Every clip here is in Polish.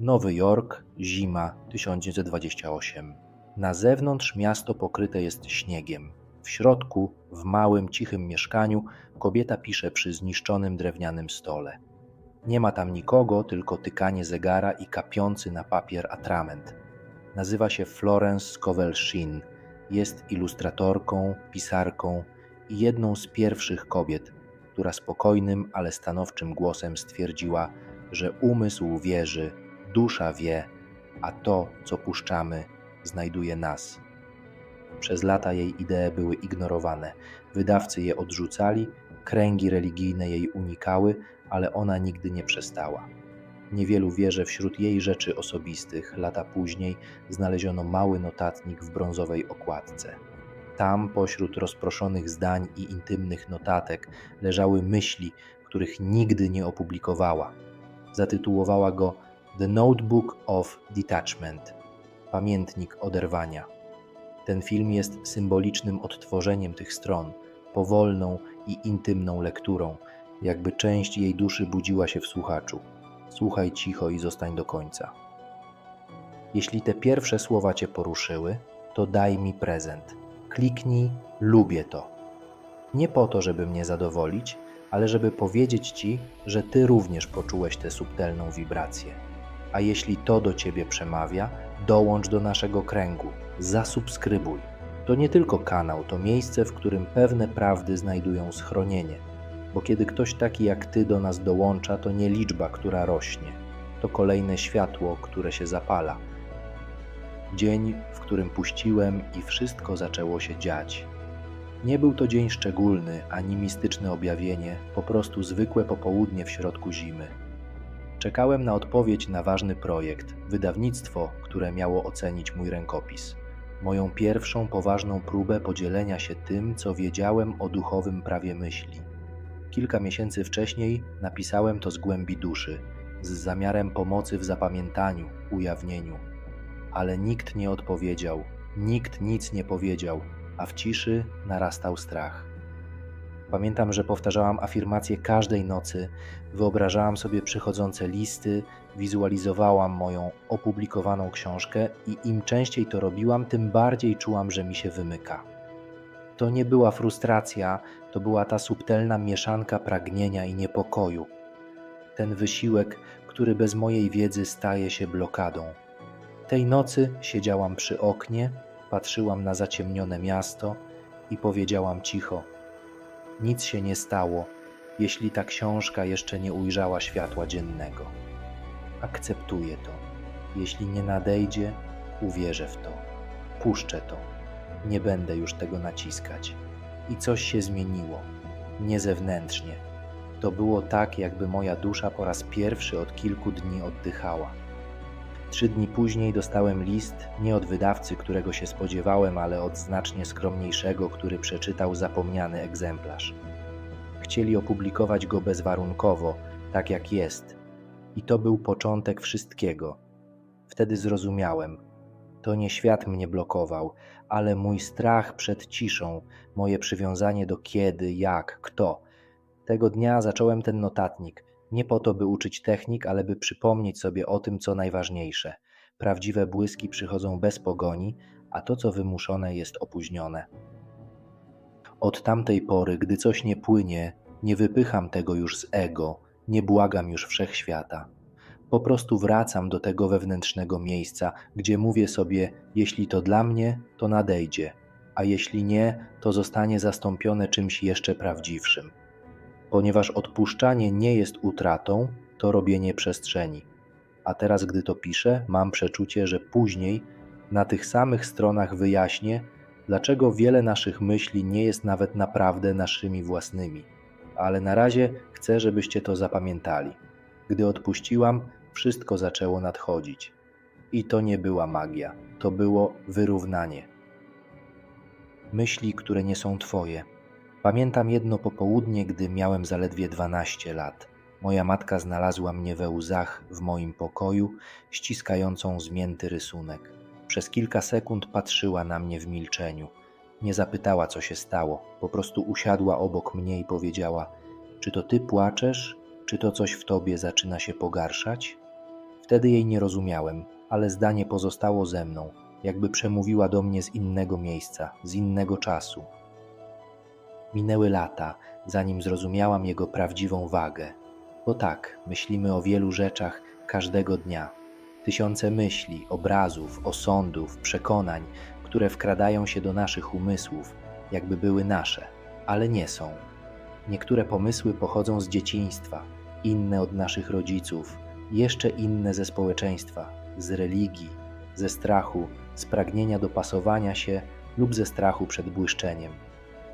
Nowy Jork, zima 1928. Na zewnątrz miasto pokryte jest śniegiem. W środku, w małym, cichym mieszkaniu, kobieta pisze przy zniszczonym drewnianym stole. Nie ma tam nikogo, tylko tykanie zegara i kapiący na papier atrament. Nazywa się Florence Scovel-Sheen. Jest ilustratorką, pisarką i jedną z pierwszych kobiet, która spokojnym, ale stanowczym głosem stwierdziła, że umysł wierzy, dusza wie, a to, co puszczamy, znajduje nas. Przez lata jej idee były ignorowane, wydawcy je odrzucali, kręgi religijne jej unikały, ale ona nigdy nie przestała. Niewielu wie, że wśród jej rzeczy osobistych lata później znaleziono mały notatnik w brązowej okładce. Tam, pośród rozproszonych zdań i intymnych notatek, leżały myśli, których nigdy nie opublikowała. Zatytułowała go The Notebook of Detachment pamiętnik oderwania. Ten film jest symbolicznym odtworzeniem tych stron, powolną i intymną lekturą, jakby część jej duszy budziła się w słuchaczu. Słuchaj cicho i zostań do końca. Jeśli te pierwsze słowa cię poruszyły, to daj mi prezent. Kliknij lubię to. Nie po to, żeby mnie zadowolić, ale żeby powiedzieć ci, że ty również poczułeś tę subtelną wibrację. A jeśli to do ciebie przemawia, dołącz do naszego kręgu, zasubskrybuj. To nie tylko kanał, to miejsce, w którym pewne prawdy znajdują schronienie. Bo kiedy ktoś taki jak ty do nas dołącza, to nie liczba, która rośnie, to kolejne światło, które się zapala. Dzień, w którym puściłem i wszystko zaczęło się dziać. Nie był to dzień szczególny ani mistyczne objawienie, po prostu zwykłe popołudnie w środku zimy. Czekałem na odpowiedź na ważny projekt, wydawnictwo, które miało ocenić mój rękopis. Moją pierwszą poważną próbę podzielenia się tym, co wiedziałem o duchowym prawie myśli. Kilka miesięcy wcześniej napisałem to z głębi duszy, z zamiarem pomocy w zapamiętaniu, ujawnieniu. Ale nikt nie odpowiedział, nikt nic nie powiedział, a w ciszy narastał strach. Pamiętam, że powtarzałam afirmacje każdej nocy, wyobrażałam sobie przychodzące listy, wizualizowałam moją opublikowaną książkę i im częściej to robiłam, tym bardziej czułam, że mi się wymyka. To nie była frustracja, to była ta subtelna mieszanka pragnienia i niepokoju. Ten wysiłek, który bez mojej wiedzy staje się blokadą. Tej nocy siedziałam przy oknie, patrzyłam na zaciemnione miasto i powiedziałam cicho – nic się nie stało, jeśli ta książka jeszcze nie ujrzała światła dziennego. Akceptuję to. Jeśli nie nadejdzie, uwierzę w to. Puszczę to. Nie będę już tego naciskać. I coś się zmieniło. Nie zewnętrznie. To było tak, jakby moja dusza po raz pierwszy od kilku dni oddychała. Trzy dni później dostałem list nie od wydawcy, którego się spodziewałem, ale od znacznie skromniejszego, który przeczytał zapomniany egzemplarz. Chcieli opublikować go bezwarunkowo, tak jak jest, i to był początek wszystkiego. Wtedy zrozumiałem. To nie świat mnie blokował, ale mój strach przed ciszą, moje przywiązanie do kiedy, jak, kto. Tego dnia zacząłem ten notatnik nie po to, by uczyć technik, ale by przypomnieć sobie o tym, co najważniejsze. Prawdziwe błyski przychodzą bez pogoni, a to, co wymuszone, jest opóźnione. Od tamtej pory, gdy coś nie płynie, nie wypycham tego już z ego, nie błagam już wszechświata. Po prostu wracam do tego wewnętrznego miejsca, gdzie mówię sobie: jeśli to dla mnie, to nadejdzie, a jeśli nie, to zostanie zastąpione czymś jeszcze prawdziwszym ponieważ odpuszczanie nie jest utratą, to robienie przestrzeni. A teraz, gdy to piszę, mam przeczucie, że później na tych samych stronach wyjaśnię, dlaczego wiele naszych myśli nie jest nawet naprawdę naszymi własnymi. Ale na razie chcę, żebyście to zapamiętali. Gdy odpuściłam, wszystko zaczęło nadchodzić. I to nie była magia, to było wyrównanie. Myśli, które nie są Twoje Pamiętam jedno popołudnie, gdy miałem zaledwie 12 lat. Moja matka znalazła mnie we łzach w moim pokoju, ściskającą zmięty rysunek. Przez kilka sekund patrzyła na mnie w milczeniu. Nie zapytała, co się stało, po prostu usiadła obok mnie i powiedziała: Czy to ty płaczesz, czy to coś w tobie zaczyna się pogarszać? Wtedy jej nie rozumiałem, ale zdanie pozostało ze mną, jakby przemówiła do mnie z innego miejsca, z innego czasu. Minęły lata, zanim zrozumiałam jego prawdziwą wagę. Bo tak, myślimy o wielu rzeczach każdego dnia. Tysiące myśli, obrazów, osądów, przekonań, które wkradają się do naszych umysłów, jakby były nasze, ale nie są. Niektóre pomysły pochodzą z dzieciństwa, inne od naszych rodziców, jeszcze inne ze społeczeństwa, z religii, ze strachu, z pragnienia dopasowania się lub ze strachu przed błyszczeniem.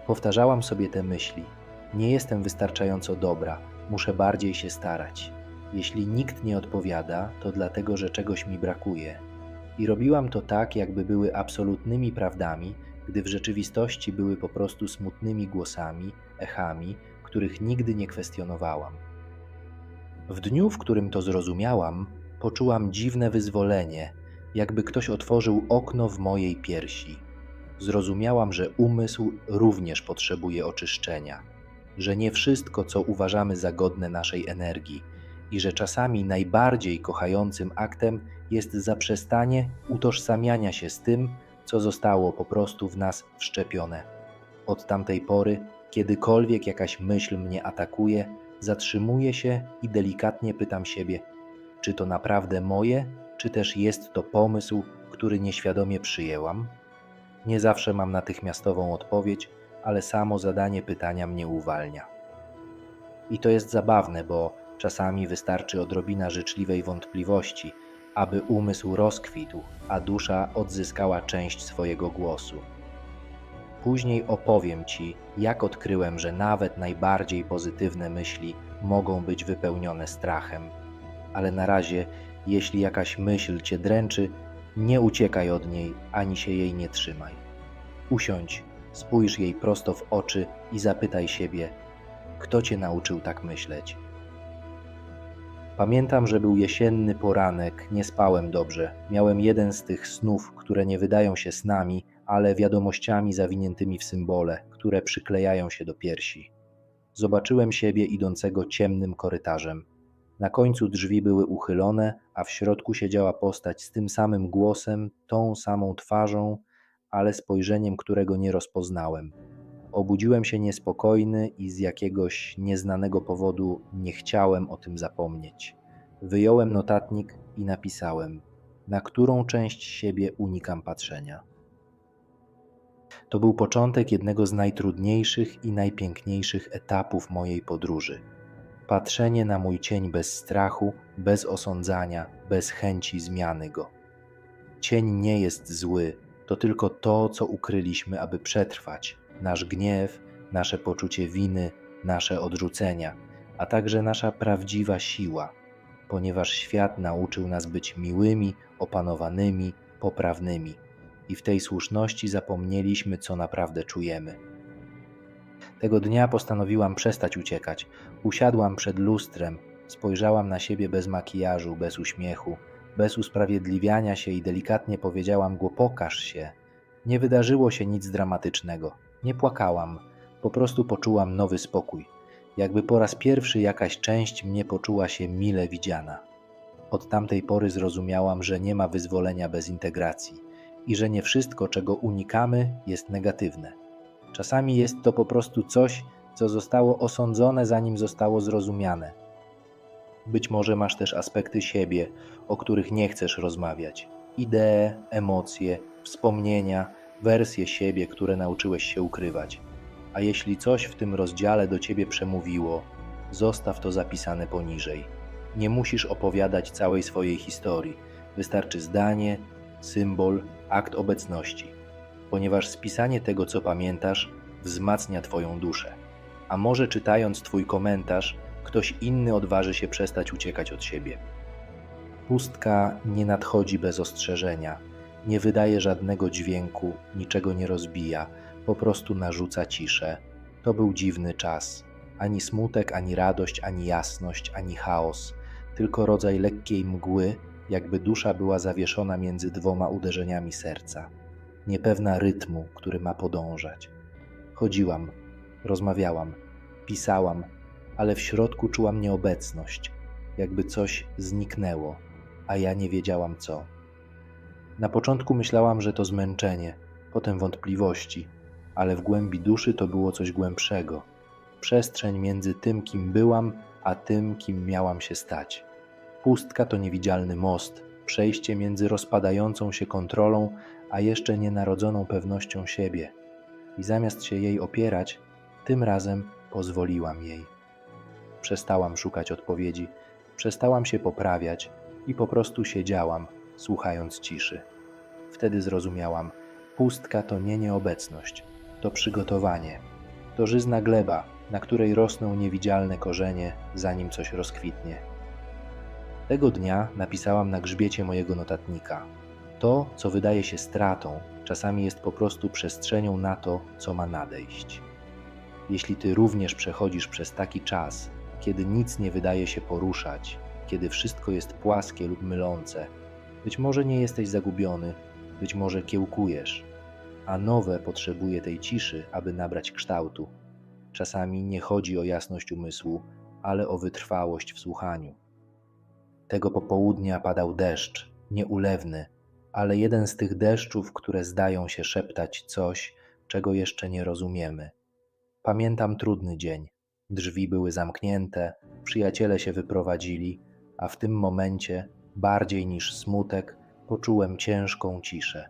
Powtarzałam sobie te myśli. Nie jestem wystarczająco dobra, muszę bardziej się starać. Jeśli nikt nie odpowiada, to dlatego, że czegoś mi brakuje. I robiłam to tak, jakby były absolutnymi prawdami, gdy w rzeczywistości były po prostu smutnymi głosami, echami, których nigdy nie kwestionowałam. W dniu, w którym to zrozumiałam, poczułam dziwne wyzwolenie, jakby ktoś otworzył okno w mojej piersi. Zrozumiałam, że umysł również potrzebuje oczyszczenia, że nie wszystko, co uważamy za godne naszej energii, i że czasami najbardziej kochającym aktem jest zaprzestanie utożsamiania się z tym, co zostało po prostu w nas wszczepione. Od tamtej pory, kiedykolwiek jakaś myśl mnie atakuje, zatrzymuję się i delikatnie pytam siebie, czy to naprawdę moje, czy też jest to pomysł, który nieświadomie przyjęłam? Nie zawsze mam natychmiastową odpowiedź, ale samo zadanie pytania mnie uwalnia. I to jest zabawne, bo czasami wystarczy odrobina życzliwej wątpliwości, aby umysł rozkwitł, a dusza odzyskała część swojego głosu. Później opowiem Ci, jak odkryłem, że nawet najbardziej pozytywne myśli mogą być wypełnione strachem. Ale na razie, jeśli jakaś myśl Cię dręczy, nie uciekaj od niej ani się jej nie trzymaj. Usiądź, spójrz jej prosto w oczy i zapytaj siebie, kto Cię nauczył tak myśleć. Pamiętam, że był jesienny poranek, nie spałem dobrze. Miałem jeden z tych snów, które nie wydają się snami, ale wiadomościami zawiniętymi w symbole, które przyklejają się do piersi. Zobaczyłem siebie idącego ciemnym korytarzem. Na końcu drzwi były uchylone, a w środku siedziała postać z tym samym głosem, tą samą twarzą, ale spojrzeniem, którego nie rozpoznałem. Obudziłem się niespokojny i z jakiegoś nieznanego powodu nie chciałem o tym zapomnieć. Wyjąłem notatnik i napisałem, na którą część siebie unikam patrzenia. To był początek jednego z najtrudniejszych i najpiękniejszych etapów mojej podróży. Patrzenie na mój cień bez strachu, bez osądzania, bez chęci zmiany go. Cień nie jest zły, to tylko to, co ukryliśmy, aby przetrwać, nasz gniew, nasze poczucie winy, nasze odrzucenia, a także nasza prawdziwa siła, ponieważ świat nauczył nas być miłymi, opanowanymi, poprawnymi i w tej słuszności zapomnieliśmy, co naprawdę czujemy. Tego dnia postanowiłam przestać uciekać. Usiadłam przed lustrem, spojrzałam na siebie bez makijażu, bez uśmiechu, bez usprawiedliwiania się i delikatnie powiedziałam go: Pokaż się. Nie wydarzyło się nic dramatycznego. Nie płakałam, po prostu poczułam nowy spokój, jakby po raz pierwszy jakaś część mnie poczuła się mile widziana. Od tamtej pory zrozumiałam, że nie ma wyzwolenia bez integracji i że nie wszystko, czego unikamy, jest negatywne. Czasami jest to po prostu coś, co zostało osądzone, zanim zostało zrozumiane. Być może masz też aspekty siebie, o których nie chcesz rozmawiać idee, emocje, wspomnienia wersje siebie, które nauczyłeś się ukrywać. A jeśli coś w tym rozdziale do ciebie przemówiło, zostaw to zapisane poniżej. Nie musisz opowiadać całej swojej historii. Wystarczy zdanie, symbol, akt obecności, ponieważ spisanie tego, co pamiętasz, wzmacnia Twoją duszę. A może czytając Twój komentarz, ktoś inny odważy się przestać uciekać od siebie. Pustka nie nadchodzi bez ostrzeżenia nie wydaje żadnego dźwięku, niczego nie rozbija, po prostu narzuca ciszę. To był dziwny czas. Ani smutek, ani radość, ani jasność, ani chaos, tylko rodzaj lekkiej mgły, jakby dusza była zawieszona między dwoma uderzeniami serca, niepewna rytmu, który ma podążać. Chodziłam, rozmawiałam, pisałam, ale w środku czułam nieobecność, jakby coś zniknęło, a ja nie wiedziałam co. Na początku myślałam, że to zmęczenie, potem wątpliwości, ale w głębi duszy to było coś głębszego. Przestrzeń między tym, kim byłam, a tym, kim miałam się stać. Pustka to niewidzialny most, przejście między rozpadającą się kontrolą, a jeszcze nienarodzoną pewnością siebie. I zamiast się jej opierać, tym razem pozwoliłam jej. Przestałam szukać odpowiedzi, przestałam się poprawiać i po prostu siedziałam, słuchając ciszy. Wtedy zrozumiałam, pustka to nie nieobecność, to przygotowanie, to żyzna gleba, na której rosną niewidzialne korzenie, zanim coś rozkwitnie. Tego dnia napisałam na grzbiecie mojego notatnika. To, co wydaje się stratą, czasami jest po prostu przestrzenią na to, co ma nadejść. Jeśli ty również przechodzisz przez taki czas, kiedy nic nie wydaje się poruszać, kiedy wszystko jest płaskie lub mylące, być może nie jesteś zagubiony, być może kiełkujesz, a nowe potrzebuje tej ciszy, aby nabrać kształtu. Czasami nie chodzi o jasność umysłu, ale o wytrwałość w słuchaniu. Tego popołudnia padał deszcz, nieulewny, ale jeden z tych deszczów, które zdają się szeptać coś, czego jeszcze nie rozumiemy. Pamiętam trudny dzień. Drzwi były zamknięte, przyjaciele się wyprowadzili, a w tym momencie, bardziej niż smutek, poczułem ciężką ciszę.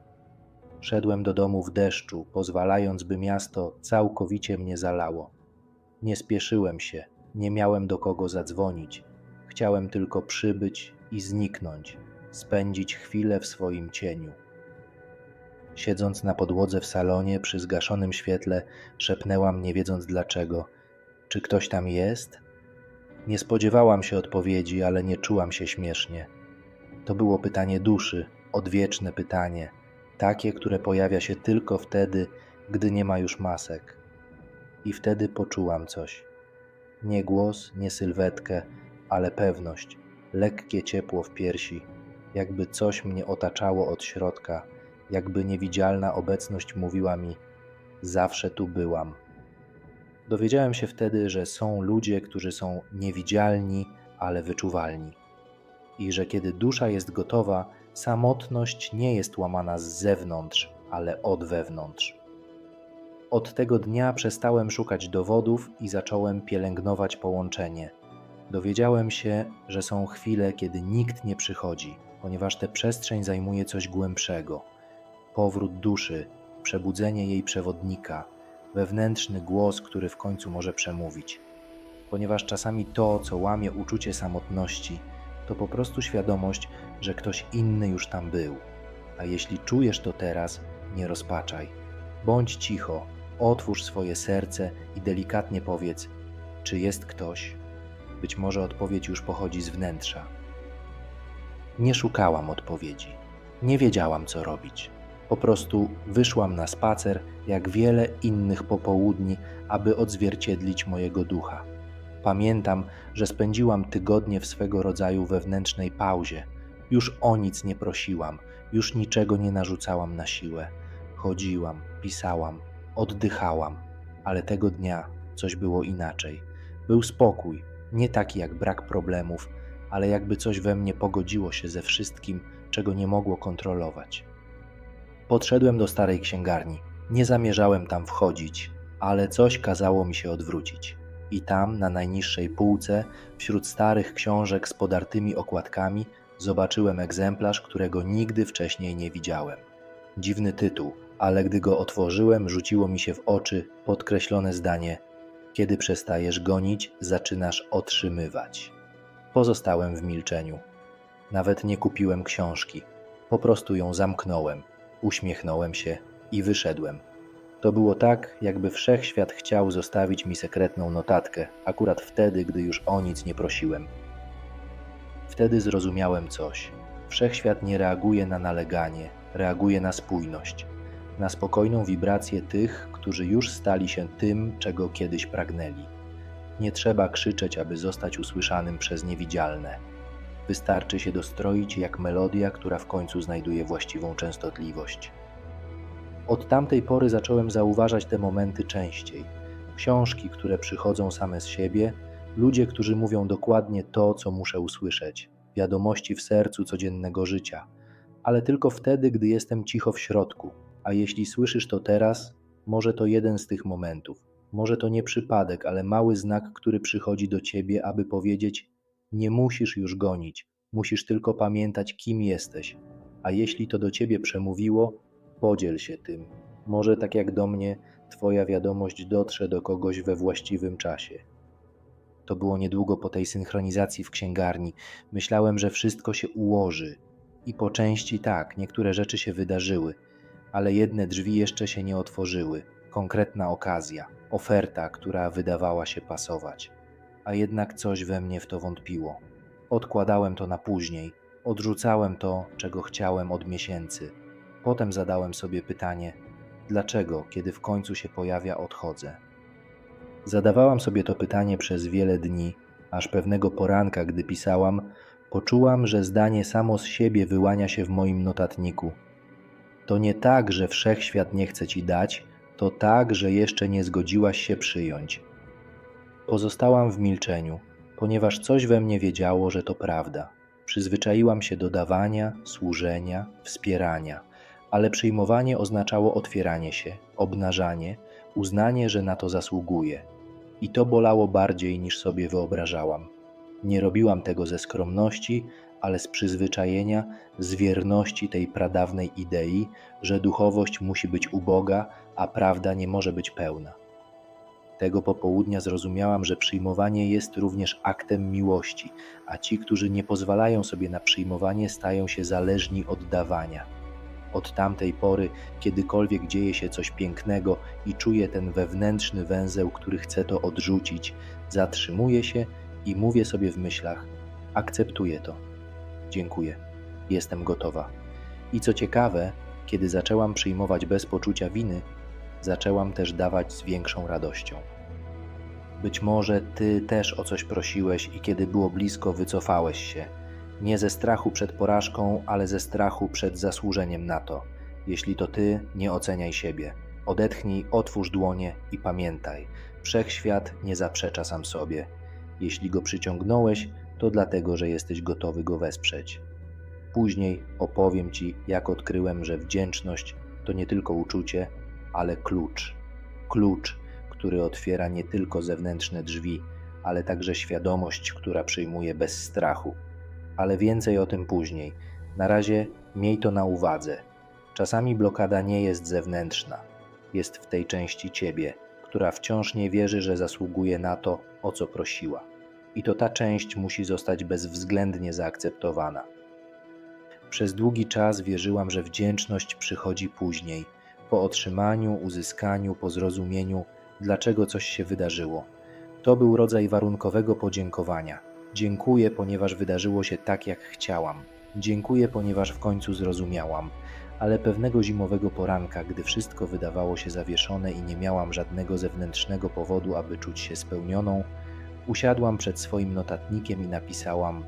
Szedłem do domu w deszczu, pozwalając, by miasto całkowicie mnie zalało. Nie spieszyłem się, nie miałem do kogo zadzwonić. Chciałem tylko przybyć i zniknąć, spędzić chwilę w swoim cieniu. Siedząc na podłodze w salonie przy zgaszonym świetle, szepnęłam, nie wiedząc dlaczego: Czy ktoś tam jest? Nie spodziewałam się odpowiedzi, ale nie czułam się śmiesznie. To było pytanie duszy, odwieczne pytanie, takie, które pojawia się tylko wtedy, gdy nie ma już masek. I wtedy poczułam coś. Nie głos, nie sylwetkę, ale pewność, lekkie ciepło w piersi, jakby coś mnie otaczało od środka, jakby niewidzialna obecność mówiła mi: Zawsze tu byłam. Dowiedziałem się wtedy, że są ludzie, którzy są niewidzialni, ale wyczuwalni. I że kiedy dusza jest gotowa, samotność nie jest łamana z zewnątrz, ale od wewnątrz. Od tego dnia przestałem szukać dowodów i zacząłem pielęgnować połączenie. Dowiedziałem się, że są chwile, kiedy nikt nie przychodzi, ponieważ tę przestrzeń zajmuje coś głębszego powrót duszy, przebudzenie jej przewodnika, wewnętrzny głos, który w końcu może przemówić. Ponieważ czasami to, co łamie uczucie samotności, to po prostu świadomość, że ktoś inny już tam był. A jeśli czujesz to teraz, nie rozpaczaj. Bądź cicho, otwórz swoje serce i delikatnie powiedz: Czy jest ktoś? Być może odpowiedź już pochodzi z wnętrza. Nie szukałam odpowiedzi. Nie wiedziałam, co robić. Po prostu wyszłam na spacer, jak wiele innych popołudni, aby odzwierciedlić mojego ducha. Pamiętam, że spędziłam tygodnie w swego rodzaju wewnętrznej pauzie. Już o nic nie prosiłam, już niczego nie narzucałam na siłę. Chodziłam, pisałam, oddychałam, ale tego dnia coś było inaczej. Był spokój, nie taki jak brak problemów, ale jakby coś we mnie pogodziło się ze wszystkim, czego nie mogło kontrolować. Podszedłem do starej księgarni. Nie zamierzałem tam wchodzić, ale coś kazało mi się odwrócić. I tam, na najniższej półce, wśród starych książek z podartymi okładkami, zobaczyłem egzemplarz, którego nigdy wcześniej nie widziałem. Dziwny tytuł, ale gdy go otworzyłem, rzuciło mi się w oczy podkreślone zdanie: Kiedy przestajesz gonić, zaczynasz otrzymywać. Pozostałem w milczeniu. Nawet nie kupiłem książki, po prostu ją zamknąłem uśmiechnąłem się i wyszedłem. To było tak, jakby wszechświat chciał zostawić mi sekretną notatkę, akurat wtedy, gdy już o nic nie prosiłem. Wtedy zrozumiałem coś. Wszechświat nie reaguje na naleganie, reaguje na spójność, na spokojną wibrację tych, którzy już stali się tym, czego kiedyś pragnęli. Nie trzeba krzyczeć, aby zostać usłyszanym przez niewidzialne Wystarczy się dostroić jak melodia, która w końcu znajduje właściwą częstotliwość. Od tamtej pory zacząłem zauważać te momenty częściej. Książki, które przychodzą same z siebie, ludzie, którzy mówią dokładnie to, co muszę usłyszeć. wiadomości w sercu codziennego życia, ale tylko wtedy, gdy jestem cicho w środku. A jeśli słyszysz to teraz, może to jeden z tych momentów. Może to nie przypadek, ale mały znak, który przychodzi do ciebie, aby powiedzieć: Nie musisz już gonić, musisz tylko pamiętać, kim jesteś. A jeśli to do ciebie przemówiło, podziel się tym. Może tak jak do mnie, Twoja wiadomość dotrze do kogoś we właściwym czasie. To było niedługo po tej synchronizacji w księgarni. Myślałem, że wszystko się ułoży. I po części tak, niektóre rzeczy się wydarzyły, ale jedne drzwi jeszcze się nie otworzyły. Konkretna okazja, oferta, która wydawała się pasować. A jednak coś we mnie w to wątpiło. Odkładałem to na później, odrzucałem to, czego chciałem od miesięcy. Potem zadałem sobie pytanie, dlaczego, kiedy w końcu się pojawia, odchodzę. Zadawałam sobie to pytanie przez wiele dni, aż pewnego poranka, gdy pisałam, poczułam, że zdanie samo z siebie wyłania się w moim notatniku. To nie tak, że wszechświat nie chce ci dać, to tak, że jeszcze nie zgodziłaś się przyjąć. Pozostałam w milczeniu, ponieważ coś we mnie wiedziało, że to prawda. Przyzwyczaiłam się do dawania, służenia, wspierania, ale przyjmowanie oznaczało otwieranie się, obnażanie, uznanie, że na to zasługuję. I to bolało bardziej niż sobie wyobrażałam. Nie robiłam tego ze skromności, ale z przyzwyczajenia, z wierności tej pradawnej idei, że duchowość musi być uboga, a prawda nie może być pełna. Tego popołudnia zrozumiałam, że przyjmowanie jest również aktem miłości, a ci, którzy nie pozwalają sobie na przyjmowanie, stają się zależni od dawania. Od tamtej pory, kiedykolwiek dzieje się coś pięknego i czuję ten wewnętrzny węzeł, który chce to odrzucić, zatrzymuję się i mówię sobie w myślach: akceptuję to. Dziękuję. Jestem gotowa. I co ciekawe, kiedy zaczęłam przyjmować bez poczucia winy, zaczęłam też dawać z większą radością. Być może ty też o coś prosiłeś i kiedy było blisko, wycofałeś się. Nie ze strachu przed porażką, ale ze strachu przed zasłużeniem na to. Jeśli to ty, nie oceniaj siebie. Odetchnij, otwórz dłonie i pamiętaj: wszechświat nie zaprzecza sam sobie. Jeśli go przyciągnąłeś, to dlatego, że jesteś gotowy go wesprzeć. Później opowiem ci, jak odkryłem, że wdzięczność to nie tylko uczucie, ale klucz. Klucz, który otwiera nie tylko zewnętrzne drzwi, ale także świadomość, która przyjmuje bez strachu. Ale więcej o tym później. Na razie miej to na uwadze. Czasami blokada nie jest zewnętrzna, jest w tej części ciebie, która wciąż nie wierzy, że zasługuje na to, o co prosiła. I to ta część musi zostać bezwzględnie zaakceptowana. Przez długi czas wierzyłam, że wdzięczność przychodzi później, po otrzymaniu, uzyskaniu, po zrozumieniu, dlaczego coś się wydarzyło. To był rodzaj warunkowego podziękowania. Dziękuję, ponieważ wydarzyło się tak, jak chciałam. Dziękuję, ponieważ w końcu zrozumiałam. Ale pewnego zimowego poranka, gdy wszystko wydawało się zawieszone i nie miałam żadnego zewnętrznego powodu, aby czuć się spełnioną, usiadłam przed swoim notatnikiem i napisałam: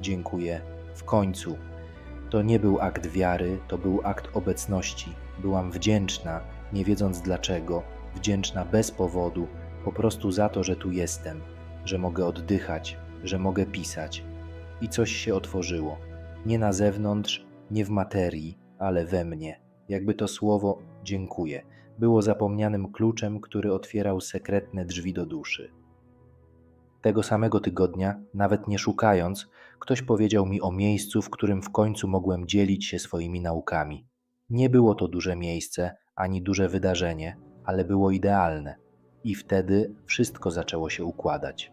Dziękuję, w końcu. To nie był akt wiary, to był akt obecności. Byłam wdzięczna, nie wiedząc dlaczego, wdzięczna bez powodu, po prostu za to, że tu jestem, że mogę oddychać, że mogę pisać. I coś się otworzyło. Nie na zewnątrz, nie w materii, ale we mnie. Jakby to słowo dziękuję było zapomnianym kluczem, który otwierał sekretne drzwi do duszy. Tego samego tygodnia, nawet nie szukając, ktoś powiedział mi o miejscu, w którym w końcu mogłem dzielić się swoimi naukami. Nie było to duże miejsce ani duże wydarzenie, ale było idealne. I wtedy wszystko zaczęło się układać.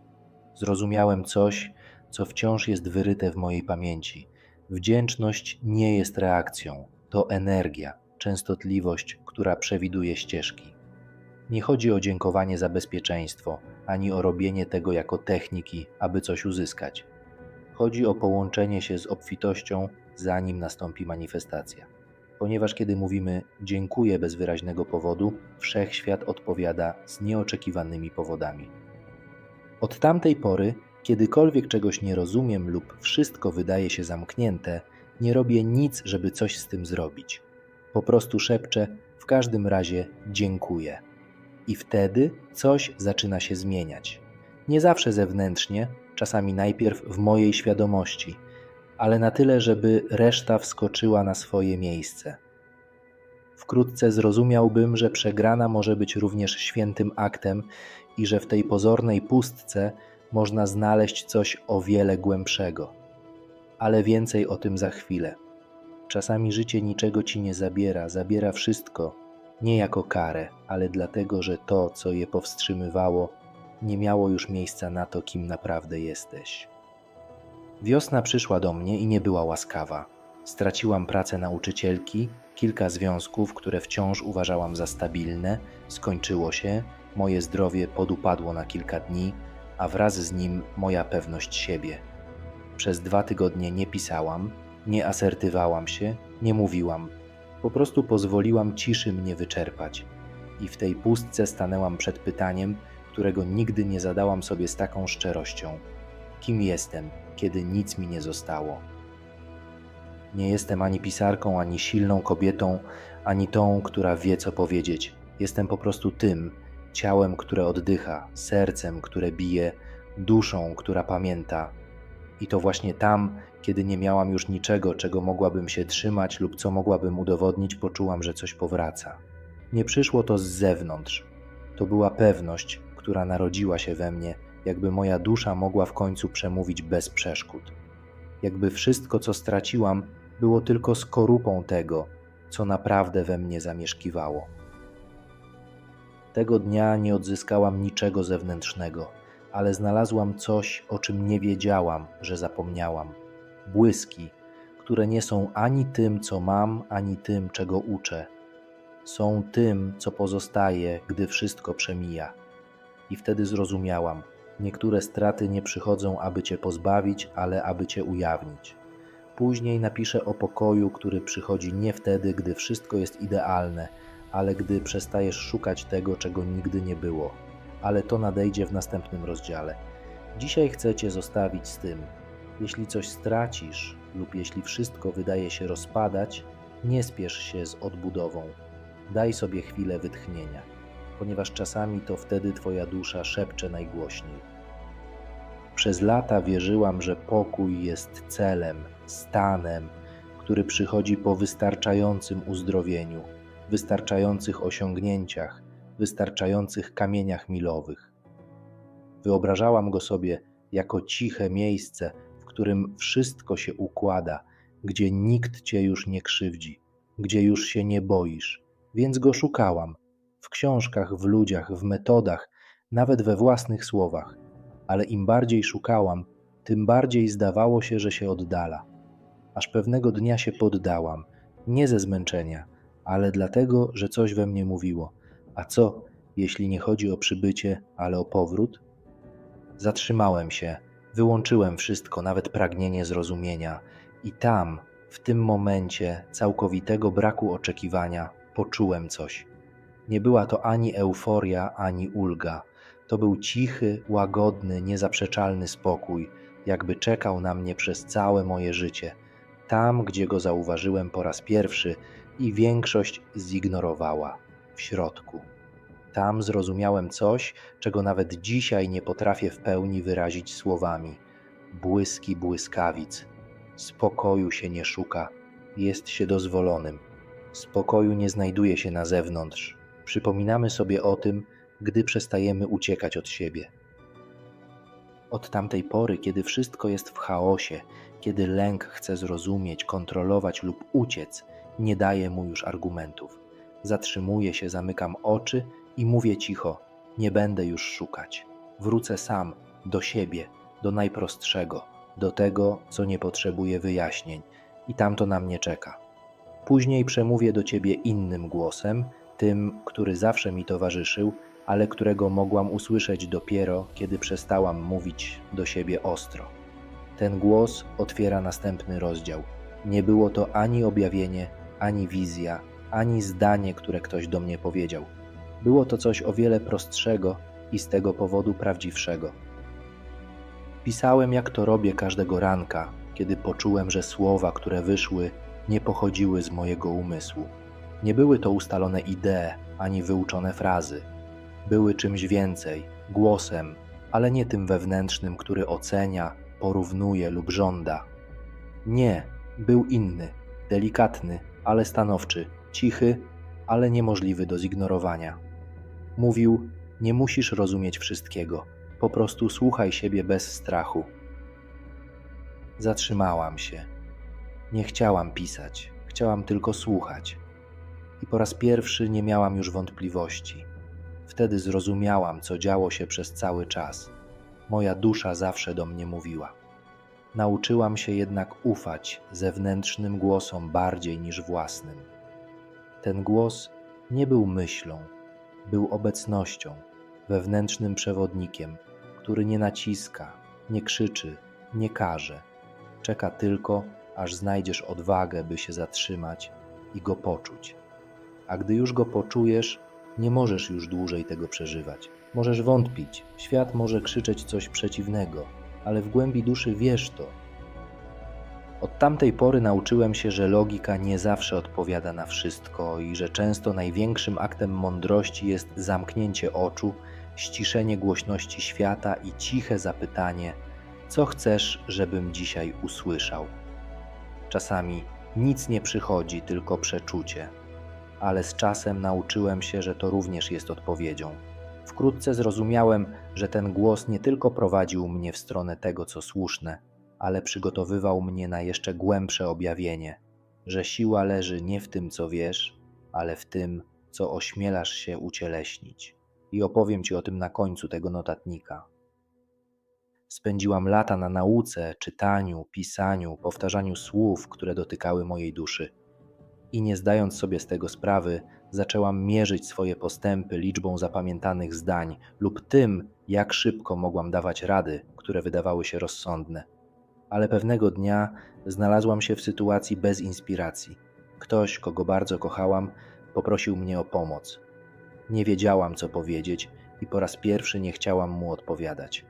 Zrozumiałem coś, co wciąż jest wyryte w mojej pamięci. Wdzięczność nie jest reakcją, to energia, częstotliwość, która przewiduje ścieżki. Nie chodzi o dziękowanie za bezpieczeństwo, ani o robienie tego jako techniki, aby coś uzyskać. Chodzi o połączenie się z obfitością, zanim nastąpi manifestacja. Ponieważ kiedy mówimy dziękuję bez wyraźnego powodu, wszechświat odpowiada z nieoczekiwanymi powodami. Od tamtej pory, kiedykolwiek czegoś nie rozumiem lub wszystko wydaje się zamknięte, nie robię nic, żeby coś z tym zrobić. Po prostu szepczę, w każdym razie dziękuję. I wtedy coś zaczyna się zmieniać. Nie zawsze zewnętrznie, czasami najpierw w mojej świadomości, ale na tyle, żeby reszta wskoczyła na swoje miejsce. Wkrótce zrozumiałbym, że przegrana może być również świętym aktem i że w tej pozornej pustce można znaleźć coś o wiele głębszego. Ale więcej o tym za chwilę. Czasami życie niczego ci nie zabiera, zabiera wszystko, nie jako karę, ale dlatego, że to, co je powstrzymywało, nie miało już miejsca na to, kim naprawdę jesteś. Wiosna przyszła do mnie i nie była łaskawa. Straciłam pracę nauczycielki, kilka związków, które wciąż uważałam za stabilne, skończyło się, moje zdrowie podupadło na kilka dni, a wraz z nim moja pewność siebie. Przez dwa tygodnie nie pisałam, nie asertywałam się, nie mówiłam. Po prostu pozwoliłam ciszy mnie wyczerpać. I w tej pustce stanęłam przed pytaniem, którego nigdy nie zadałam sobie z taką szczerością: kim jestem, kiedy nic mi nie zostało? Nie jestem ani pisarką, ani silną kobietą, ani tą, która wie, co powiedzieć. Jestem po prostu tym, ciałem, które oddycha, sercem, które bije, duszą, która pamięta. I to właśnie tam, kiedy nie miałam już niczego, czego mogłabym się trzymać lub co mogłabym udowodnić, poczułam, że coś powraca. Nie przyszło to z zewnątrz. To była pewność, która narodziła się we mnie, jakby moja dusza mogła w końcu przemówić bez przeszkód. Jakby wszystko, co straciłam, było tylko skorupą tego, co naprawdę we mnie zamieszkiwało. Tego dnia nie odzyskałam niczego zewnętrznego, ale znalazłam coś, o czym nie wiedziałam, że zapomniałam. Błyski, które nie są ani tym, co mam, ani tym, czego uczę. Są tym, co pozostaje, gdy wszystko przemija. I wtedy zrozumiałam, niektóre straty nie przychodzą, aby cię pozbawić, ale aby cię ujawnić. Później napiszę o pokoju, który przychodzi nie wtedy, gdy wszystko jest idealne, ale gdy przestajesz szukać tego, czego nigdy nie było. Ale to nadejdzie w następnym rozdziale. Dzisiaj chcę Cię zostawić z tym. Jeśli coś stracisz lub jeśli wszystko wydaje się rozpadać, nie spiesz się z odbudową. Daj sobie chwilę wytchnienia, ponieważ czasami to wtedy Twoja dusza szepcze najgłośniej. Przez lata wierzyłam, że pokój jest celem, stanem, który przychodzi po wystarczającym uzdrowieniu, wystarczających osiągnięciach, wystarczających kamieniach milowych. Wyobrażałam go sobie jako ciche miejsce, w którym wszystko się układa, gdzie nikt cię już nie krzywdzi, gdzie już się nie boisz, więc go szukałam w książkach, w ludziach, w metodach, nawet we własnych słowach, ale im bardziej szukałam, tym bardziej zdawało się, że się oddala. Aż pewnego dnia się poddałam, nie ze zmęczenia, ale dlatego, że coś we mnie mówiło. A co, jeśli nie chodzi o przybycie, ale o powrót? Zatrzymałem się, wyłączyłem wszystko, nawet pragnienie zrozumienia, i tam, w tym momencie całkowitego braku oczekiwania, poczułem coś. Nie była to ani euforia, ani ulga. To był cichy, łagodny, niezaprzeczalny spokój, jakby czekał na mnie przez całe moje życie, tam, gdzie go zauważyłem po raz pierwszy i większość zignorowała w środku. Tam zrozumiałem coś, czego nawet dzisiaj nie potrafię w pełni wyrazić słowami. Błyski błyskawic. Spokoju się nie szuka, jest się dozwolonym. Spokoju nie znajduje się na zewnątrz. Przypominamy sobie o tym, gdy przestajemy uciekać od siebie. Od tamtej pory, kiedy wszystko jest w chaosie, kiedy lęk chce zrozumieć, kontrolować lub uciec, nie daję mu już argumentów. Zatrzymuję się, zamykam oczy i mówię cicho: Nie będę już szukać. Wrócę sam do siebie, do najprostszego, do tego, co nie potrzebuje wyjaśnień, i tam to na mnie czeka. Później przemówię do ciebie innym głosem, tym, który zawsze mi towarzyszył, ale którego mogłam usłyszeć dopiero, kiedy przestałam mówić do siebie ostro. Ten głos otwiera następny rozdział. Nie było to ani objawienie, ani wizja, ani zdanie, które ktoś do mnie powiedział. Było to coś o wiele prostszego i z tego powodu prawdziwszego. Pisałem, jak to robię każdego ranka, kiedy poczułem, że słowa, które wyszły, nie pochodziły z mojego umysłu. Nie były to ustalone idee ani wyuczone frazy. Były czymś więcej, głosem, ale nie tym wewnętrznym, który ocenia, porównuje lub żąda. Nie, był inny, delikatny, ale stanowczy, cichy, ale niemożliwy do zignorowania. Mówił: Nie musisz rozumieć wszystkiego, po prostu słuchaj siebie bez strachu. Zatrzymałam się. Nie chciałam pisać, chciałam tylko słuchać. I po raz pierwszy nie miałam już wątpliwości. Wtedy zrozumiałam, co działo się przez cały czas. Moja dusza zawsze do mnie mówiła. Nauczyłam się jednak ufać zewnętrznym głosom bardziej niż własnym. Ten głos nie był myślą, był obecnością, wewnętrznym przewodnikiem, który nie naciska, nie krzyczy, nie każe. Czeka tylko, aż znajdziesz odwagę, by się zatrzymać i go poczuć. A gdy już go poczujesz, nie możesz już dłużej tego przeżywać. Możesz wątpić, świat może krzyczeć coś przeciwnego, ale w głębi duszy wiesz to. Od tamtej pory nauczyłem się, że logika nie zawsze odpowiada na wszystko i że często największym aktem mądrości jest zamknięcie oczu, ściszenie głośności świata i ciche zapytanie: Co chcesz, żebym dzisiaj usłyszał? Czasami nic nie przychodzi, tylko przeczucie, ale z czasem nauczyłem się, że to również jest odpowiedzią. Wkrótce zrozumiałem, że ten głos nie tylko prowadził mnie w stronę tego, co słuszne, ale przygotowywał mnie na jeszcze głębsze objawienie, że siła leży nie w tym, co wiesz, ale w tym, co ośmielasz się ucieleśnić. I opowiem Ci o tym na końcu tego notatnika. Spędziłam lata na nauce, czytaniu, pisaniu, powtarzaniu słów, które dotykały mojej duszy. I nie zdając sobie z tego sprawy, zaczęłam mierzyć swoje postępy liczbą zapamiętanych zdań lub tym, jak szybko mogłam dawać rady, które wydawały się rozsądne. Ale pewnego dnia znalazłam się w sytuacji bez inspiracji. Ktoś, kogo bardzo kochałam, poprosił mnie o pomoc. Nie wiedziałam, co powiedzieć, i po raz pierwszy nie chciałam mu odpowiadać.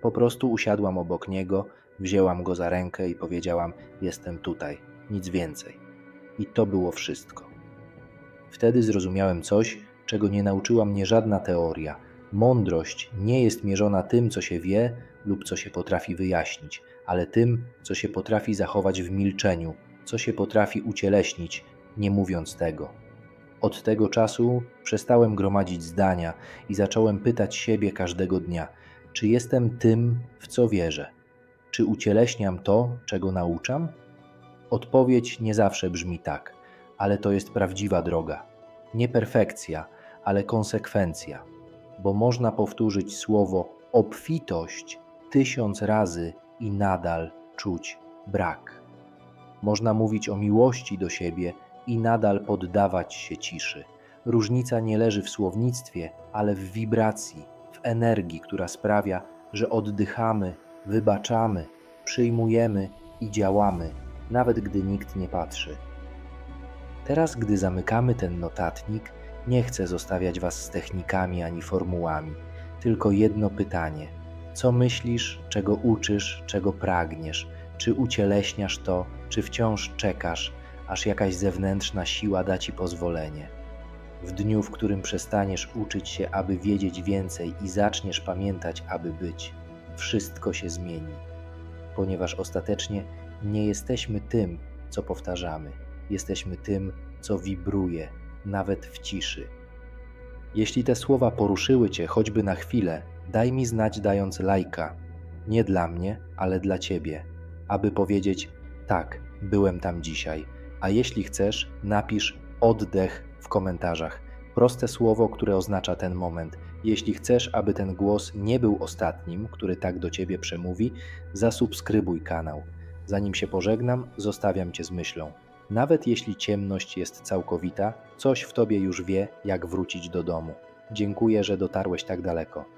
Po prostu usiadłam obok niego, wzięłam go za rękę i powiedziałam: Jestem tutaj, nic więcej. I to było wszystko. Wtedy zrozumiałem coś, czego nie nauczyła mnie żadna teoria. Mądrość nie jest mierzona tym, co się wie lub co się potrafi wyjaśnić, ale tym, co się potrafi zachować w milczeniu, co się potrafi ucieleśnić, nie mówiąc tego. Od tego czasu przestałem gromadzić zdania i zacząłem pytać siebie każdego dnia, czy jestem tym, w co wierzę? Czy ucieleśniam to, czego nauczam? Odpowiedź nie zawsze brzmi tak, ale to jest prawdziwa droga. Nie perfekcja, ale konsekwencja, bo można powtórzyć słowo obfitość tysiąc razy i nadal czuć brak. Można mówić o miłości do siebie i nadal poddawać się ciszy. Różnica nie leży w słownictwie, ale w wibracji, w energii, która sprawia, że oddychamy, wybaczamy, przyjmujemy i działamy, nawet gdy nikt nie patrzy. Teraz, gdy zamykamy ten notatnik, nie chcę zostawiać Was z technikami ani formułami, tylko jedno pytanie: co myślisz, czego uczysz, czego pragniesz? Czy ucieleśniasz to, czy wciąż czekasz, aż jakaś zewnętrzna siła da ci pozwolenie? W dniu, w którym przestaniesz uczyć się, aby wiedzieć więcej i zaczniesz pamiętać, aby być, wszystko się zmieni, ponieważ ostatecznie nie jesteśmy tym, co powtarzamy, jesteśmy tym, co wibruje, nawet w ciszy. Jeśli te słowa poruszyły Cię choćby na chwilę, daj mi znać dając lajka, nie dla mnie, ale dla Ciebie, aby powiedzieć: Tak, byłem tam dzisiaj. A jeśli chcesz, napisz oddech w komentarzach. Proste słowo, które oznacza ten moment. Jeśli chcesz, aby ten głos nie był ostatnim, który tak do ciebie przemówi, zasubskrybuj kanał. Zanim się pożegnam, zostawiam cię z myślą. Nawet jeśli ciemność jest całkowita, coś w tobie już wie, jak wrócić do domu. Dziękuję, że dotarłeś tak daleko.